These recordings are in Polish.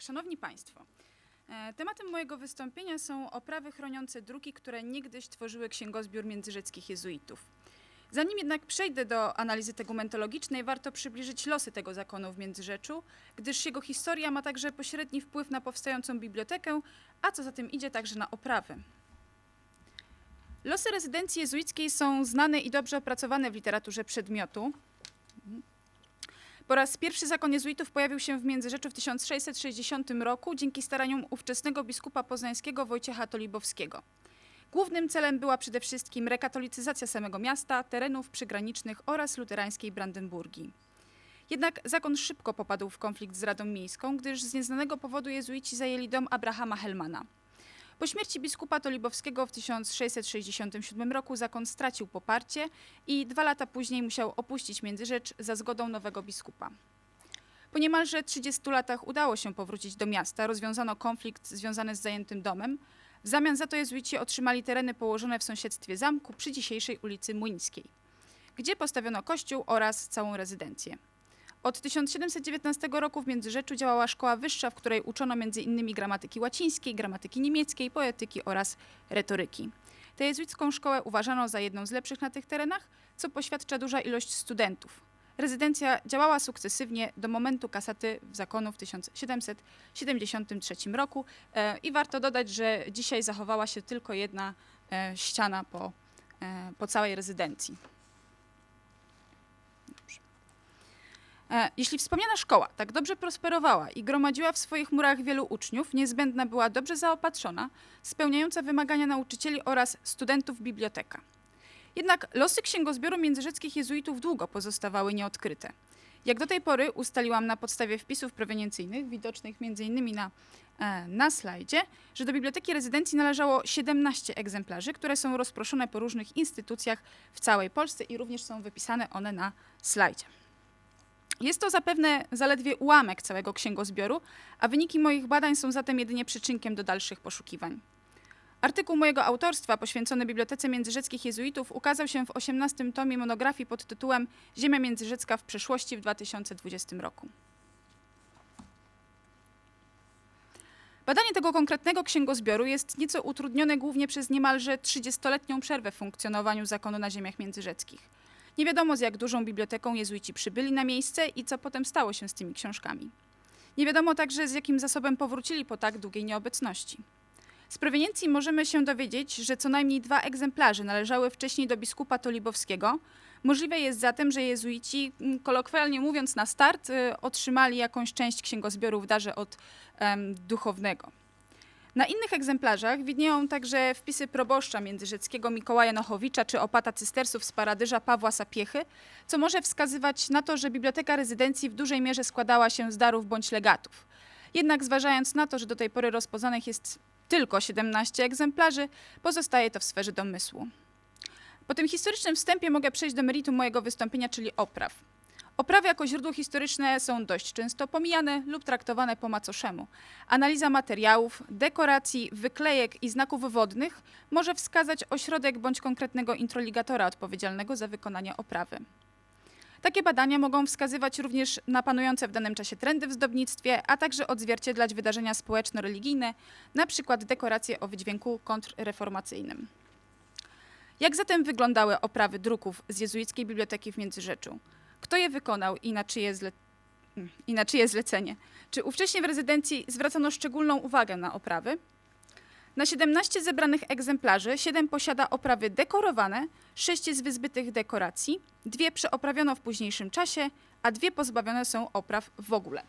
Szanowni państwo. e, Tematem mojego wystąpienia są oprawy chroniące druki, które niegdyś tworzyły księgozbiór międzyrzeckich jezuitów. Zanim jednak przejdę do analizy tegumentologicznej, warto przybliżyć losy tego zakonu w Międzyrzeczu, gdyż jego historia ma także pośredni wpływ na powstającą bibliotekę, a co za tym idzie także na oprawy. Losy rezydencji jezuickiej są znane i dobrze opracowane w literaturze przedmiotu. Po raz pierwszy zakon jezuitów pojawił się w Międzyrzeczu w 1660 roku dzięki staraniom ówczesnego biskupa poznańskiego Wojciecha Tolibowskiego. Głównym celem była przede wszystkim rekatolicyzacja samego miasta, terenów przygranicznych oraz luterańskiej Brandenburgii. Jednak zakon szybko popadł w konflikt z Radą Miejską, gdyż z nieznanego powodu jezuici zajęli dom Abrahama Helmana. Po śmierci biskupa Tolibowskiego w 1667 roku zakon stracił poparcie i dwa lata później musiał opuścić Międzyrzecz za zgodą nowego biskupa. Po niemalże 30 latach udało się powrócić do miasta, rozwiązano konflikt związany z zajętym domem. W zamian za to jezuici otrzymali tereny położone w sąsiedztwie zamku przy dzisiejszej ulicy Młyńskiej, gdzie postawiono kościół oraz całą rezydencję. Od 1719 roku w Międzyrzeczu działała szkoła wyższa, w której uczono m.in. gramatyki łacińskiej, gramatyki niemieckiej, poetyki oraz retoryki. Tę jezuicką szkołę uważano za jedną z lepszych na tych terenach, co poświadcza duża ilość studentów. Rezydencja działała sukcesywnie do momentu kasaty w zakonu w 1773 roku e, i warto dodać, że dzisiaj zachowała się tylko jedna e, ściana po, e, po całej rezydencji. Dobrze. E, Jeśli wspomniana szkoła tak dobrze prosperowała i gromadziła w swoich murach wielu uczniów, niezbędna była dobrze zaopatrzona, spełniająca wymagania nauczycieli oraz studentów biblioteka. Jednak losy księgozbioru międzyrzeckich jezuitów długo pozostawały nieodkryte. Jak do tej pory ustaliłam na podstawie wpisów proweniencyjnych, widocznych m.in. Na, e, na slajdzie, że do biblioteki rezydencji należało 17 egzemplarzy, które są rozproszone po różnych instytucjach w całej Polsce i również są wypisane one na slajdzie. Jest to zapewne zaledwie ułamek całego księgozbioru, a wyniki moich badań są zatem jedynie przyczynkiem do dalszych poszukiwań. Artykuł mojego autorstwa poświęcony Bibliotece Międzyrzeckich Jezuitów ukazał się w 18 tomie monografii pod tytułem Ziemia Międzyrzecka w przeszłości w 2020 roku. Badanie tego konkretnego księgozbioru jest nieco utrudnione głównie przez niemalże 30-letnią przerwę w funkcjonowaniu zakonu na ziemiach międzyrzeckich. Nie wiadomo z jak dużą biblioteką jezuici przybyli na miejsce i co potem stało się z tymi książkami. Nie wiadomo także z jakim zasobem powrócili po tak długiej nieobecności. Z proweniencji możemy się dowiedzieć, że co najmniej dwa egzemplarze należały wcześniej do biskupa Tolibowskiego. Możliwe jest zatem, że jezuici, m, kolokwialnie mówiąc na start, y, otrzymali jakąś część księgozbioru w darze od em, duchownego. Na innych egzemplarzach widnieją także wpisy proboszcza międzyrzeckiego Mikołaja Nochowicza czy opata cystersów z paradyża Pawła Sapiechy, co może wskazywać na to, że biblioteka rezydencji w dużej mierze składała się z darów bądź legatów. Jednak zważając na to, że do tej pory rozpoznanych jest tylko 17 egzemplarzy, pozostaje to w sferze domysłu. Po tym historycznym wstępie mogę przejść do meritum mojego wystąpienia, czyli opraw. Oprawy jako źródło historyczne są dość często pomijane lub traktowane po macoszemu. Analiza materiałów, dekoracji, wyklejek i znaków wodnych może wskazać ośrodek bądź konkretnego introligatora odpowiedzialnego za wykonanie oprawy. Takie badania mogą wskazywać również na panujące w danym czasie trendy w zdobnictwie, a także odzwierciedlać wydarzenia społeczno-religijne, przykład dekoracje o wydźwięku kontrreformacyjnym. Jak zatem wyglądały oprawy druków z jezuickiej biblioteki w Międzyrzeczu? Kto je wykonał i na czyje, zle... mm, i na czyje zlecenie? Czy ówcześnie w rezydencji zwracano szczególną uwagę na oprawy? Na 17 zebranych egzemplarzy 7 posiada oprawy dekorowane, 6 jest wyzbytych dekoracji, dwie przeoprawiono w późniejszym czasie, a dwie pozbawione są opraw w ogóle.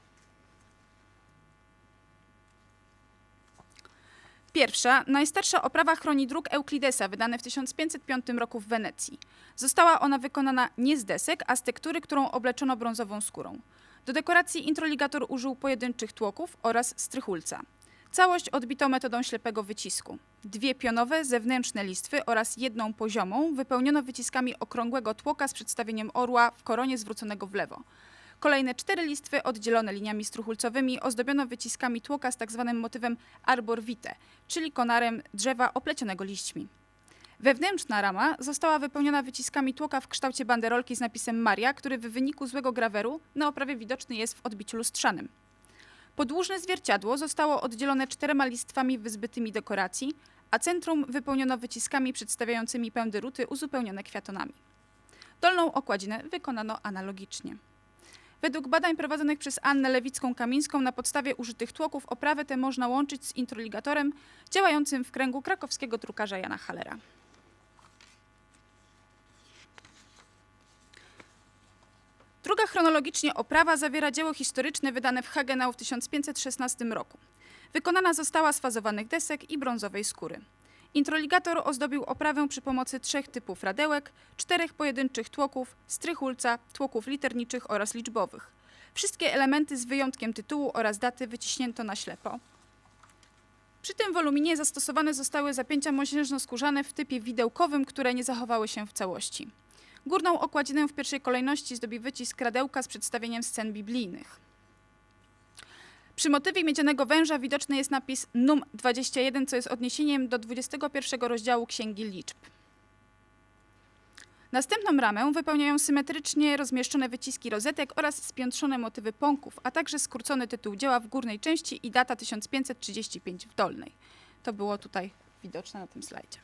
Pierwsza, najstarsza oprawa chroni druk Euklidesa, wydany w 1505 roku w Wenecji. Została ona wykonana nie z desek, a z tektury, którą obleczono brązową skórą. Do dekoracji introligator użył pojedynczych tłoków oraz strychulca. Całość odbito metodą ślepego wycisku. Dwie pionowe zewnętrzne listwy oraz jedną poziomą wypełniono wyciskami okrągłego tłoka z przedstawieniem orła w koronie zwróconego w lewo. Kolejne cztery listwy oddzielone liniami struchulcowymi ozdobiono wyciskami tłoka z tzw. motywem arbor vitae, czyli konarem drzewa oplecionego liśćmi. Wewnętrzna rama została wypełniona wyciskami tłoka w kształcie banderolki z napisem Maria, który w wyniku złego graweru na oprawie widoczny jest w odbiciu lustrzanym. Podłużne zwierciadło zostało oddzielone czterema listwami wyzbytymi dekoracji, a centrum wypełniono wyciskami przedstawiającymi pędy ruty uzupełnione kwiatonami. Dolną okładzinę wykonano analogicznie. Według badań prowadzonych przez Annę Lewicką-Kamińską na podstawie użytych tłoków oprawę tę można łączyć z introligatorem działającym w kręgu krakowskiego drukarza Jana Hallera. Druga chronologicznie oprawa zawiera dzieło historyczne wydane w Hagenau w 1516 roku. Wykonana została z fazowanych desek i brązowej skóry. Introligator ozdobił oprawę przy pomocy trzech typów radełek, czterech pojedynczych tłoków, strychulca, tłoków literniczych oraz liczbowych. Wszystkie elementy z wyjątkiem tytułu oraz daty wyciśnięto na ślepo. Przy tym woluminie zastosowane zostały zapięcia mosiężno-skórzane w typie widełkowym, które nie zachowały się w całości. Górną okładzinę w pierwszej kolejności zdobi wycisk radełka z przedstawieniem scen biblijnych. Przy motywie miedzianego węża widoczny jest napis NUM 21, co jest odniesieniem do 21 rozdziału Księgi Liczb. Następną ramę wypełniają symetrycznie rozmieszczone wyciski rozetek oraz spiętrzone motywy pąków, a także skrócony tytuł dzieła w górnej części i data 1535 w dolnej. To było tutaj widoczne na tym slajdzie.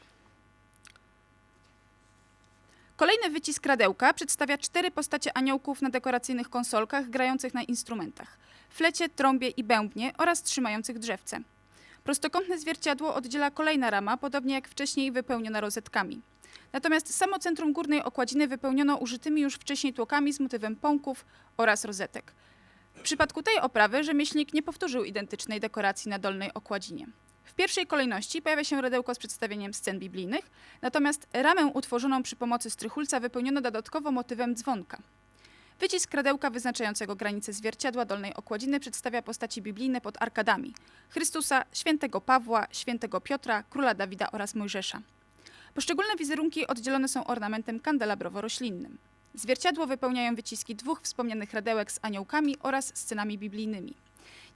Kolejny wycisk radełka przedstawia cztery postacie aniołków na dekoracyjnych konsolkach grających na instrumentach flecie, trąbie i bębnie oraz trzymających drzewce. Prostokątne zwierciadło oddziela kolejna rama, podobnie jak wcześniej wypełniona rozetkami. Natomiast samo centrum górnej okładziny wypełniono użytymi już wcześniej tłokami z motywem pąków oraz rozetek. W przypadku tej oprawy rzemieślnik nie powtórzył identycznej dekoracji na dolnej okładzinie. W pierwszej kolejności pojawia się radełko z przedstawieniem scen biblijnych, natomiast ramę utworzoną przy pomocy strychulca wypełniono dodatkowo motywem dzwonka. Wycisk radełka wyznaczającego granice zwierciadła dolnej okładziny przedstawia postaci biblijne pod arkadami Chrystusa, świętego Pawła, świętego Piotra, króla Dawida oraz Mojżesza. Poszczególne wizerunki oddzielone są ornamentem kandelabrowo-roślinnym. Zwierciadło wypełniają wyciski dwóch wspomnianych radełek z aniołkami oraz scenami biblijnymi.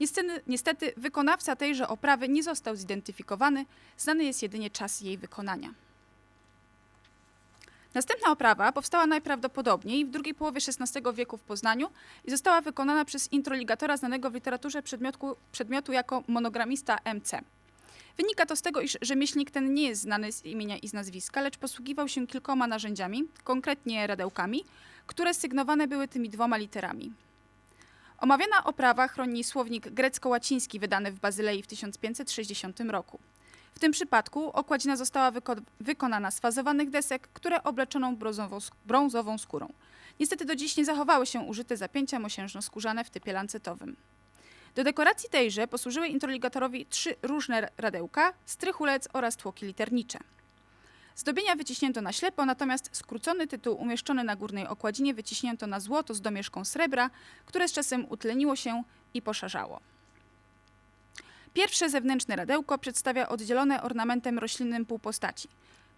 Niestety, niestety wykonawca tejże oprawy nie został zidentyfikowany, znany jest jedynie czas jej wykonania. Następna oprawa powstała najprawdopodobniej w drugiej połowie XVI wieku w Poznaniu i została wykonana przez introligatora znanego w literaturze przedmiotu, przedmiotu jako monogramista MC. Wynika to z tego, iż rzemieślnik ten nie jest znany z imienia i z nazwiska, lecz posługiwał się kilkoma narzędziami, konkretnie radełkami, które sygnowane były tymi dwoma literami. Omawiana oprawa chroni słownik grecko-łaciński wydany w Bazylei w 1560 roku. W tym przypadku okładzina została wyko- wykonana z fazowanych desek, które obleczono brązową, brązową skórą. Niestety do dziś nie zachowały się użyte zapięcia mosiężno-skórzane w typie lancetowym. Do dekoracji tejże posłużyły introligatorowi trzy różne radełka, strychulec oraz tłoki liternicze. Zdobienia wyciśnięto na ślepo, natomiast skrócony tytuł umieszczony na górnej okładzinie wyciśnięto na złoto z domieszką srebra, które z czasem utleniło się i poszarzało. Pierwsze zewnętrzne radełko przedstawia oddzielone ornamentem roślinnym półpostaci.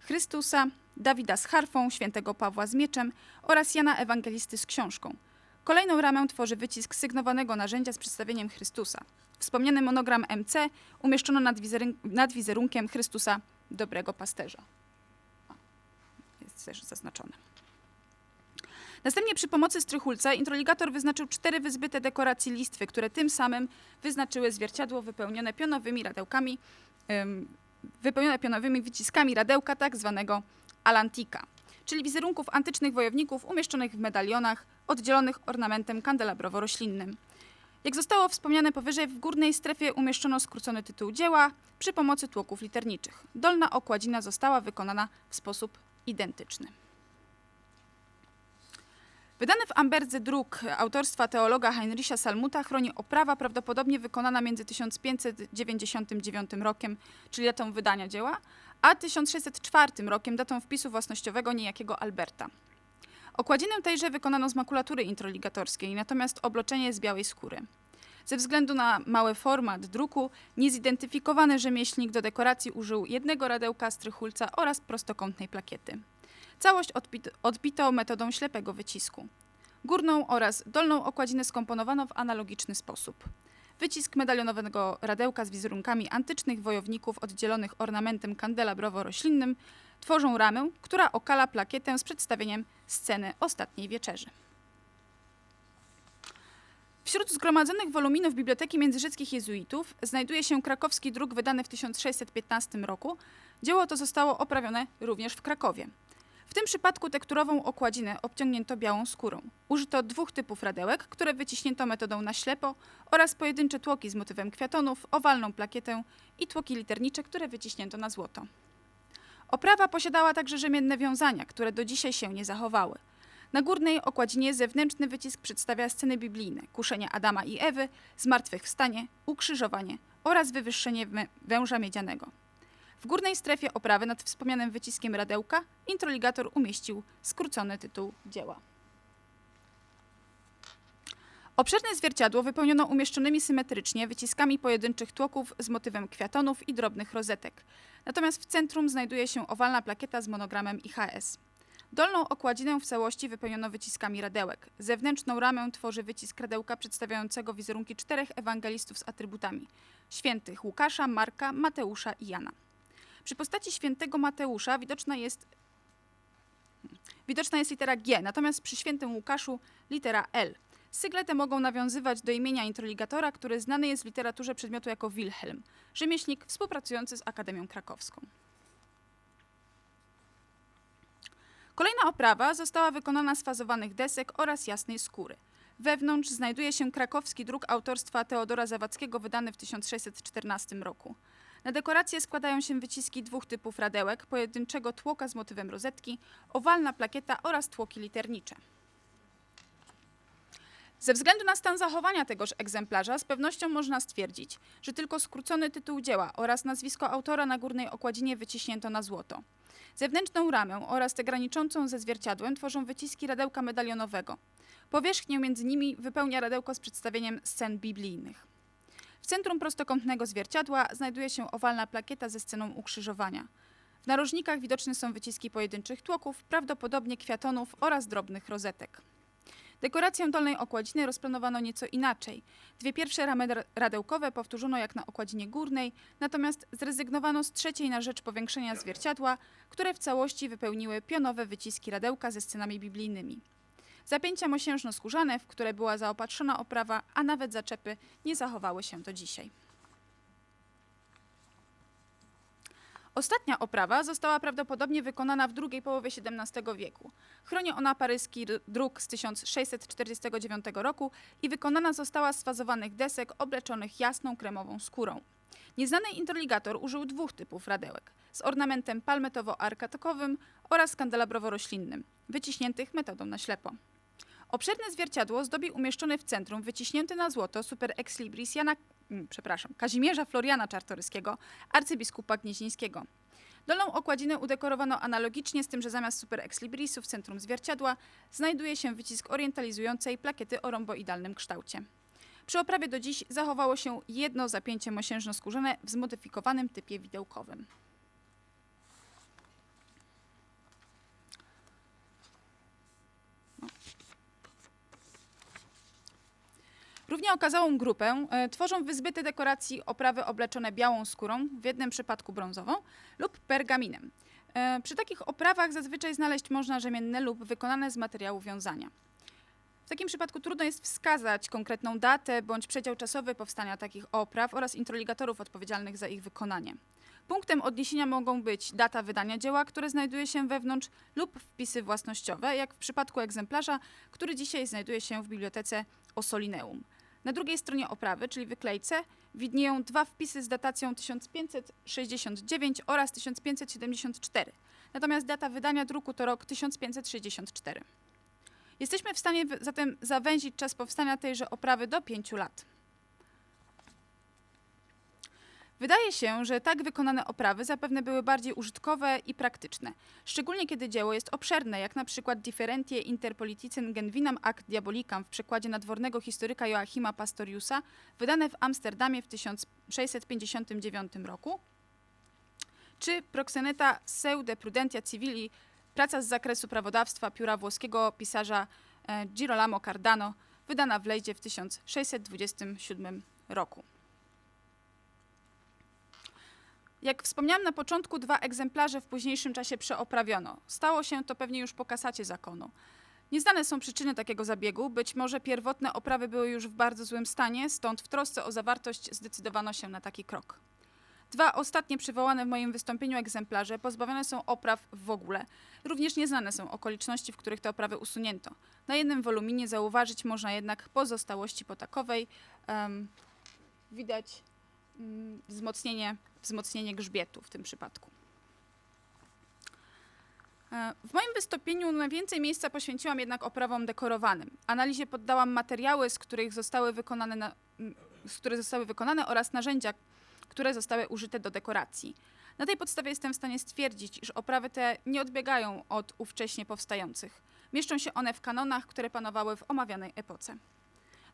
Chrystusa, Dawida z harfą, świętego Pawła z mieczem oraz Jana Ewangelisty z książką. Kolejną ramę tworzy wycisk sygnowanego narzędzia z przedstawieniem Chrystusa. Wspomniany monogram MC umieszczono nad, wizerun- nad wizerunkiem Chrystusa Dobrego Pasterza. Też zaznaczone. Następnie przy pomocy strychulca introligator wyznaczył cztery wyzbyte dekoracji listwy, które tym samym wyznaczyły zwierciadło wypełnione pionowymi radełkami, wypełnione pionowymi wyciskami radełka tak zwanego alantika, czyli wizerunków antycznych wojowników umieszczonych w medalionach, oddzielonych ornamentem kandelabrowo-roślinnym. Jak zostało wspomniane powyżej, w górnej strefie umieszczono skrócony tytuł dzieła przy pomocy tłoków literniczych. Dolna okładzina została wykonana w sposób identyczny. Wydany w Amberdze druk autorstwa teologa Heinricha Salmuta chroni oprawa prawdopodobnie wykonana między 1599 rokiem, czyli datą wydania dzieła, a 1604 rokiem, datą wpisu własnościowego niejakiego Alberta. Okładzinę tejże wykonano z makulatury introligatorskiej, natomiast obloczenie z białej skóry. Ze względu na mały format druku, niezidentyfikowany rzemieślnik do dekoracji użył jednego radełka strychulca oraz prostokątnej plakiety. Całość odbit- odbito metodą ślepego wycisku. Górną oraz dolną okładzinę skomponowano w analogiczny sposób. Wycisk medalionowego radełka z wizerunkami antycznych wojowników oddzielonych ornamentem kandelabrowo-roślinnym tworzą ramę, która okala plakietę z przedstawieniem sceny ostatniej wieczerzy. Wśród zgromadzonych woluminów Biblioteki Międzyrzeckich Jezuitów znajduje się krakowski druk wydany w 1615 roku. Dzieło to zostało oprawione również w Krakowie. W tym przypadku tekturową okładzinę obciągnięto białą skórą. Użyto dwóch typów radełek, które wyciśnięto metodą na ślepo oraz pojedyncze tłoki z motywem kwiatonów, owalną plakietę i tłoki liternicze, które wyciśnięto na złoto. Oprawa posiadała także rzemienne wiązania, które do dzisiaj się nie zachowały. Na górnej okładzinie zewnętrzny wycisk przedstawia sceny biblijne, kuszenie Adama i Ewy, zmartwychwstanie, ukrzyżowanie oraz wywyższenie wę- węża miedzianego. W górnej strefie oprawy nad wspomnianym wyciskiem radełka introligator umieścił skrócony tytuł dzieła. Obszerne zwierciadło wypełniono umieszczonymi symetrycznie wyciskami pojedynczych tłoków z motywem kwiatonów i drobnych rozetek. Natomiast w centrum znajduje się owalna plakieta z monogramem IHS. Dolną okładzinę w całości wypełniono wyciskami radełek. Zewnętrzną ramę tworzy wycisk radełka przedstawiającego wizerunki czterech ewangelistów z atrybutami: świętych Łukasza, Marka, Mateusza i Jana. Przy postaci świętego Mateusza widoczna jest, widoczna jest litera G, natomiast przy świętym Łukaszu litera L. Sygle te mogą nawiązywać do imienia introligatora, który znany jest w literaturze przedmiotu jako Wilhelm, rzemieślnik współpracujący z Akademią Krakowską. Kolejna oprawa została wykonana z fazowanych desek oraz jasnej skóry. Wewnątrz znajduje się krakowski druk autorstwa Teodora Zawadzkiego wydany w 1614 roku. Na dekorację składają się wyciski dwóch typów radełek, pojedynczego tłoka z motywem rozetki, owalna plakieta oraz tłoki liternicze. Ze względu na stan zachowania tegoż egzemplarza z pewnością można stwierdzić, że tylko skrócony tytuł dzieła oraz nazwisko autora na górnej okładzinie wyciśnięto na złoto. Zewnętrzną ramę oraz tę graniczącą ze zwierciadłem tworzą wyciski radełka medalionowego. Powierzchnię między nimi wypełnia radełko z przedstawieniem scen biblijnych. W centrum prostokątnego zwierciadła znajduje się owalna plakieta ze sceną ukrzyżowania. W narożnikach widoczne są wyciski pojedynczych tłoków, prawdopodobnie kwiatonów oraz drobnych rozetek. Dekorację dolnej okładziny rozplanowano nieco inaczej. Dwie pierwsze ramy ra- radełkowe powtórzono jak na okładzinie górnej, natomiast zrezygnowano z trzeciej na rzecz powiększenia zwierciadła, które w całości wypełniły pionowe wyciski radełka ze scenami biblijnymi. Zapięcia mosiężno-skórzane, w które była zaopatrzona oprawa, a nawet zaczepy nie zachowały się do dzisiaj. Ostatnia oprawa została prawdopodobnie wykonana w drugiej połowie XVII wieku. Chroni ona paryski druk z 1649 roku i wykonana została z fazowanych desek obleczonych jasną kremową skórą. Nieznany introligator użył dwóch typów radełek z ornamentem palmetowo-arkatokowym oraz kandelabrowo-roślinnym, wyciśniętych metodą na ślepo. Obszerne zwierciadło zdobi umieszczony w centrum wyciśnięty na złoto super ex libris Jana, mm, przepraszam, Kazimierza Floriana Czartoryskiego, arcybiskupa gnieźnieńskiego. Dolną okładzinę udekorowano analogicznie z tym, że zamiast super ex librisu w centrum zwierciadła znajduje się wycisk orientalizującej plakiety o romboidalnym kształcie. Przy oprawie do dziś zachowało się jedno zapięcie mosiężno-skórzane w zmodyfikowanym typie widełkowym. Równie okazałą grupę e, tworzą wyzbyte dekoracji oprawy obleczone białą skórą, w jednym przypadku brązową, lub pergaminem. E, przy takich oprawach zazwyczaj znaleźć można rzemienne lub wykonane z materiału wiązania. W takim przypadku trudno jest wskazać konkretną datę bądź przedział czasowy powstania takich opraw oraz introligatorów odpowiedzialnych za ich wykonanie. Punktem odniesienia mogą być data wydania dzieła, które znajduje się wewnątrz, lub wpisy własnościowe, jak w przypadku egzemplarza, który dzisiaj znajduje się w bibliotece Osolineum. Na drugiej stronie oprawy, czyli wyklejce, widnieją dwa wpisy z datacją 1569 oraz 1574. Natomiast data wydania druku to rok 1564. Jesteśmy w stanie zatem zawęzić czas powstania tejże oprawy do 5 lat. Wydaje się, że tak wykonane oprawy zapewne były bardziej użytkowe i praktyczne, szczególnie kiedy dzieło jest obszerne, jak na przykład Differentie interpoliticen genvinam ac diabolicam w przekładzie nadwornego historyka Joachima Pastoriusa, wydane w Amsterdamie w 1659 roku, czy Proxeneta seu de prudentia civili, praca z zakresu prawodawstwa pióra włoskiego pisarza e, Girolamo Cardano, wydana w Lejdzie w 1627 roku. Jak wspomniałam na początku, dwa egzemplarze w późniejszym czasie przeoprawiono. Stało się to pewnie już po kasacie zakonu. Nieznane są przyczyny takiego zabiegu. Być może pierwotne oprawy były już w bardzo złym stanie, stąd w trosce o zawartość zdecydowano się na taki krok. Dwa ostatnie przywołane w moim wystąpieniu egzemplarze pozbawione są opraw w ogóle. Również nieznane są okoliczności, w których te oprawy usunięto. Na jednym woluminie zauważyć można jednak pozostałości potakowej. Em, widać mm, wzmocnienie, wzmocnienie grzbietu w tym przypadku. E, W moim wystąpieniu najwięcej miejsca poświęciłam jednak oprawom dekorowanym. Analizie poddałam materiały, z których zostały wykonane, na, których zostały wykonane oraz narzędzia, które zostały użyte do dekoracji. Na tej podstawie jestem w stanie stwierdzić, iż oprawy te nie odbiegają od ówcześnie powstających. Mieszczą się one w kanonach, które panowały w omawianej epoce.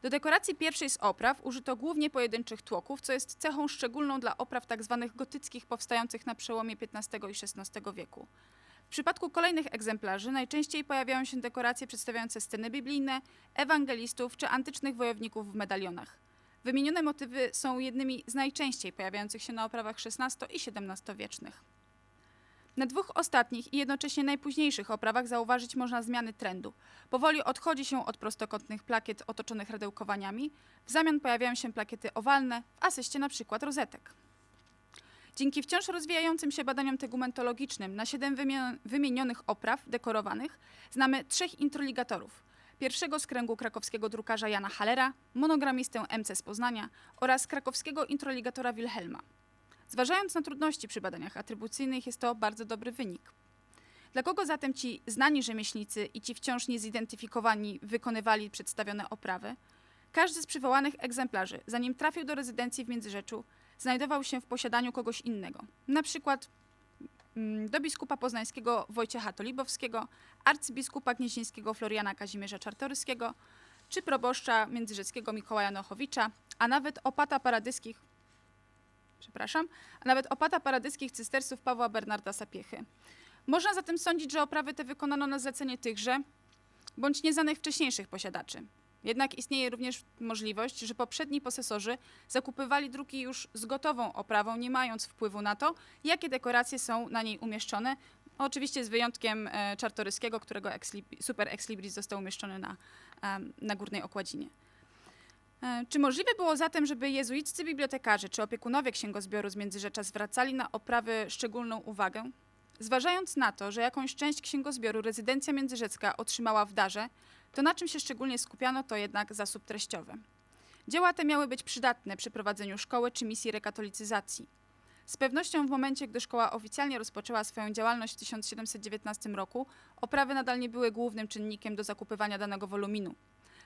Do dekoracji pierwszej z opraw użyto głównie pojedynczych tłoków, co jest cechą szczególną dla opraw tzw. gotyckich powstających na przełomie XV i XVI wieku. W przypadku kolejnych egzemplarzy najczęściej pojawiają się dekoracje przedstawiające sceny biblijne, ewangelistów czy antycznych wojowników w medalionach. Wymienione motywy są jednymi z najczęściej pojawiających się na oprawach XVI i XVII-wiecznych. Na dwóch ostatnich i jednocześnie najpóźniejszych oprawach zauważyć można zmiany trendu. Powoli odchodzi się od prostokątnych plakiet otoczonych radełkowaniami, w zamian pojawiają się plakiety owalne, w asyście na przykład rozetek. Dzięki wciąż rozwijającym się badaniom tegumentologicznym na siedem wymienionych opraw dekorowanych znamy trzech introligatorów. Pierwszego z kręgu krakowskiego drukarza Jana Hallera, monogramistę MC z Poznania oraz krakowskiego introligatora Wilhelma. Zważając na trudności przy badaniach atrybucyjnych, jest to bardzo dobry wynik. Dla kogo zatem ci znani rzemieślnicy i ci wciąż niezidentyfikowani wykonywali przedstawione oprawy? Każdy z przywołanych egzemplarzy, zanim trafił do rezydencji w Międzyrzeczu, znajdował się w posiadaniu kogoś innego. Na przykład mm, do biskupa poznańskiego Wojciecha Tolibowskiego, arcybiskupa gnieźnieńskiego Floriana Kazimierza Czartoryskiego, czy proboszcza międzyrzeckiego Mikołaja Nochowicza, a nawet opata paradyskich, przepraszam, a nawet opata paradyskich cystersów Pawła Bernarda Sapiechy. Można zatem sądzić, że oprawy te wykonano na zlecenie tychże, bądź nieznanych wcześniejszych posiadaczy. Jednak istnieje również możliwość, że poprzedni posesorzy zakupywali druki już z gotową oprawą, nie mając wpływu na to, jakie dekoracje są na niej umieszczone. Oczywiście z wyjątkiem e, Czartoryskiego, którego exlib- super ex libris został umieszczony na, em, na górnej okładzinie. E, Czy możliwe było zatem, żeby jezuiccy bibliotekarze czy opiekunowie księgozbioru z Międzyrzecza zwracali na oprawy szczególną uwagę? Zważając na to, że jakąś część księgozbioru rezydencja międzyrzecka otrzymała w darze, to na czym się szczególnie skupiano, to jednak zasób treściowy. Dzieła te miały być przydatne przy prowadzeniu szkoły czy misji rekatolicyzacji. Z pewnością w momencie, gdy szkoła oficjalnie rozpoczęła swoją działalność w 1719 roku, oprawy nadal nie były głównym czynnikiem do zakupywania danego woluminu.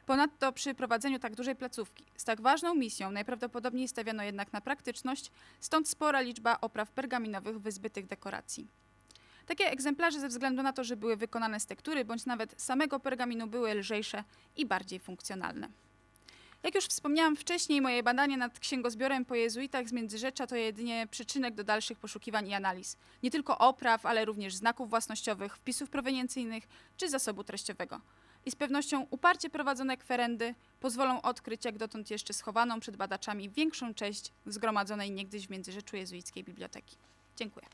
Ponadto przy prowadzeniu tak dużej placówki z tak ważną misją najprawdopodobniej stawiano jednak na praktyczność, stąd spora liczba opraw pergaminowych wyzbytych dekoracji. Takie egzemplarze ze względu na to, że były wykonane z tektury bądź nawet samego pergaminu były lżejsze i bardziej funkcjonalne. Jak już wspomniałam wcześniej, moje badanie nad księgozbiorem po jezuitach z Międzyrzecza to jedynie przyczynek do dalszych poszukiwań i analiz. Nie tylko opraw, ale również znaków własnościowych, wpisów proweniencyjnych czy zasobu treściowego. I z pewnością uparcie prowadzone kwerendy pozwolą odkryć jak dotąd jeszcze schowaną przed badaczami większą część zgromadzonej niegdyś w Międzyrzeczu jezuickiej biblioteki. Dziękuję.